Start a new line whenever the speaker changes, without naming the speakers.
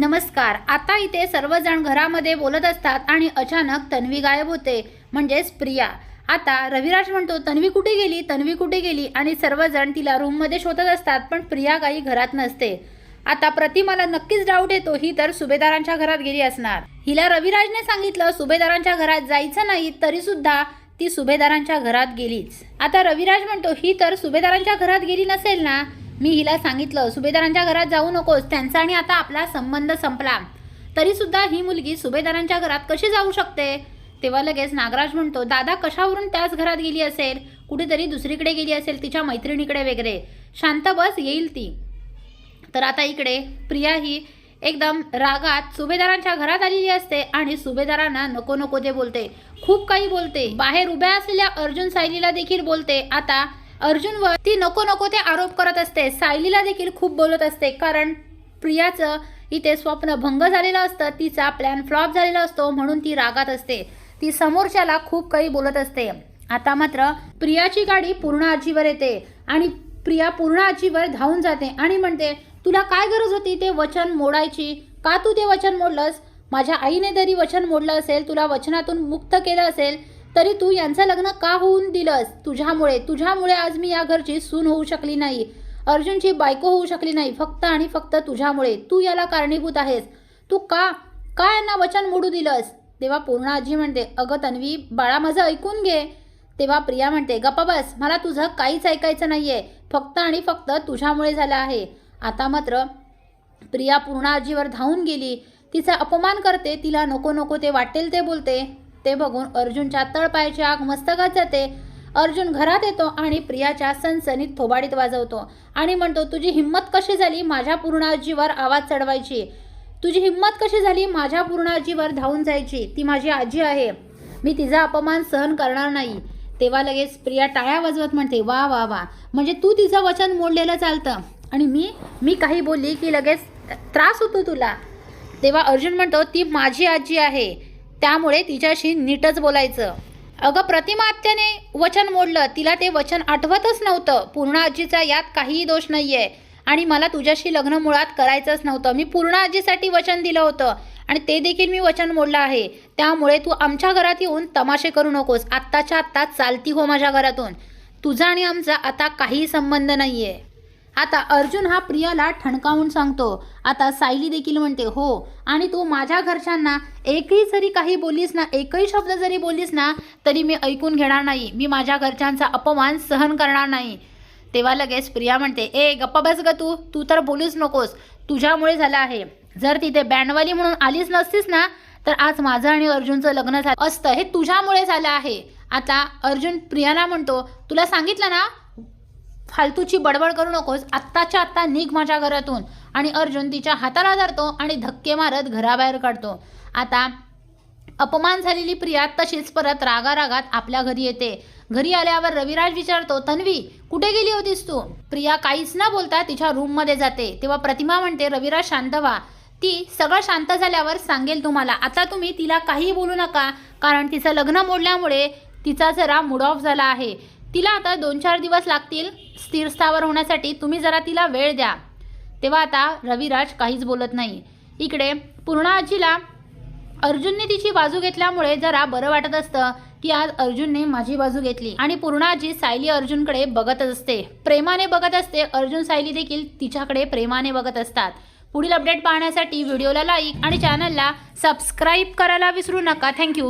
नमस्कार. आता इथे सर्वजण घरामध्ये बोलत असतात आणि अचानक तन्वी गायब होते म्हणजेच प्रिया. आता रविराज म्हणतो तन्वी कुठे गेली? तन्वी कुठे गेली? आणि सर्वजण तिला रूममध्ये शोधत असतात पण प्रिया काही घरात नसते. आता प्रतिमाला नक्कीच डाऊट येतो ही तर सुभेदारांच्या घरात गेली असणार. हिला रविराजने सांगितलं सुभेदारांच्या घरात जायचं नाही तरी सुद्धा ती सुभेदारांच्या घरात गेलीच. आता रविराज म्हणतो ही तर सुभेदारांच्या घरात गेली नसेल ना? मी हिला सांगितलं सुभेदारांच्या घरात जाऊ नकोस त्यांचा आणि आता आपला संबंध संपला. तरीसुद्धा ही मुलगी सुभेदारांच्या घरात कशी जाऊ शकते? तेव्हा लगेच नागराज म्हणतो दादा कशावरून त्याच घरात गेली असेल? कुठेतरी दुसरीकडे गेली असेल तिच्या मैत्रिणीकडे वगैरे. शांत बस येईल ती. तर आता इकडे प्रिया ही एकदम रागात सुभेदारांच्या घरात आलेली असते आणि सुभेदारांना नको नको ते बोलते. खूप काही बोलते. बाहेर उभ्या असलेल्या अर्जुन सायलीला देखील बोलते. आता अर्जुनवर ती नको नको ते आरोप करत असते. सायलीला देखील खूप बोलत असते. कारण प्रियाचं इथे स्वप्न भंग झालेलं असतं. तिचा प्लॅन फ्लॉप झालेला असतो म्हणून ती रागात असते. ती समोरच्याला खूप काही बोलत असते. आता मात्र प्रियाची गाडी पूर्ण आजीवर येते आणि प्रिया पूर्ण आजीवर धावून जाते आणि म्हणते तुला काय गरज होती ते वचन मोडायची? का तू ते वचन मोडलंस? माझ्या आईने जरी वचन मोडलं असेल तुला वचनातून मुक्त केलं असेल तरी तू यांचं लग्न का होऊन दिलंस? तुझ्यामुळे. तुझ्यामुळे आज मी या घरची सून होऊ शकली नाही. अर्जुनची बायको होऊ शकली नाही. फक्त आणि फक्त तुझ्यामुळे. तू याला कारणीभूत आहेस. तू का का यांना वचन मोडू दिलंस? तेव्हा पूर्ण आजी म्हणते अगं तन्वी बाळा माझं ऐकून घे. तेव्हा प्रिया म्हणते गप्पा बस. मला तुझं काहीच ऐकायचं नाहीये. फक्त आणि फक्त तुझ्यामुळे झालं आहे. आता मात्र प्रिया पूर्ण आजीवर धावून गेली. तिचा अपमान करते तिला नको नको ते वाटेल ते बोलते. ते बघून अर्जुनच्या तळपायाची आग मस्तकात जाते. अर्जुन घरात येतो आणि प्रियाच्या सनसनीत थोबाडीत वाजवतो आणि म्हणतो तुझी हिंमत कशी झाली माझ्या पूर्णाजीवर आवाज चढवायची? तुझी हिंमत कशी झाली माझ्या पूर्णाजीवर धावून जायची? ती माझी आजी आहे. मी तिचा अपमान सहन करणार नाही. तेव्हा लगेच प्रिया टाळ्या वाजवत म्हणते वा वा वा. म्हणजे तू तिचं वचन मोडलेलं चालतं. आणि मी मी काही बोलली की लगेच त्रास होतो तुला. तेव्हा अर्जुन म्हणतो ती माझी आजी आहे. त्यामुळे तिच्याशी नीटच बोलायचं. अगं प्रतिमा आत्याने वचन मोडलं. तिला ते वचन आठवतच नव्हतं. पूर्ण आजीचा यात काहीही दोष नाही आहे आणि मला तुझ्याशी लग्न मुळात करायचंच नव्हतं. मी पूर्ण आजीसाठी वचन दिलं होतं. आणि ते देखील मी वचन मोडलं आहे. त्यामुळे तू आमच्या घरात येऊन तमाशे करू नकोस. आत्ताच्या आत्ता चालती हो माझ्या घरातून. तुझा आणि आमचा आता काही संबंध नाही आहे आता अर्जुन हा प्रियाला ठणकावून सांगतो. आता सायली देखील म्हणते हो. आणि तू माझ्या घरच्यांना एकही जरी काही बोलीस ना एकही शब्द जरी बोललीस ना तरी मी ऐकून घेणार नाही. मी माझ्या घरच्यांचा अपमान सहन करणार नाही. तेव्हा लगेच प्रिया म्हणते ए गप्पा बस ग तू. तू तर बोलूच नकोस. तुझ्यामुळे झालं आहे. जर तिथे बँडवाली म्हणून आलीच नसतीस ना तर आज माझं आणि अर्जुनचं लग्न झालं असतं. हे तुझ्यामुळे झालं आहे. आता अर्जुन प्रियाला म्हणतो तुला सांगितलं ना फालतूची बडबड करू नकोस. आत्ताच्या आत्ता निघ माझ्या घरातून. आणि अर्जुन तिच्या हाताला धरतो आणि धक्के मारत घराबाहेर काढतो. आता अपमान झालेली प्रिया तशीच परत रागारागात आपल्या घरी येते. घरी आल्यावर रविराज विचारतो तन्वी कुठे गेली होतीस तू? प्रिया काहीच न बोलता तिच्या रूममध्ये जाते. तेव्हा प्रतिमा म्हणते रविराज शांत व्हा. ती सगळं शांत झाल्यावर सांगेल तुम्हाला. आता तुम्ही तिला काही बोलू नका. कारण तिचं लग्न मोडल्यामुळे तिचा जरा मूड ऑफ झाला आहे. तिला आता दोन चार दिवस लागतील स्थिरस्थावर होण्यासाठी. तुम्ही जरा तिला वेळ द्या. तेव्हा आता रविराज काहीच बोलत नाही. इकडे पूर्णा आजीला अर्जुनने तिची बाजू घेतल्यामुळे जरा बरं वाटत असतं की आज अर्जुनने माझी बाजू घेतली. आणि पूर्णाजी सायली अर्जुनकडे बघतच असते. प्रेमाने बघत असते. अर्जुन सायली देखील तिच्याकडे प्रेमाने बघत असतात. पुढील अपडेट पाहण्यासाठी व्हिडिओला लाईक आणि चॅनलला सबस्क्राईब करायला विसरू नका. थँक्यू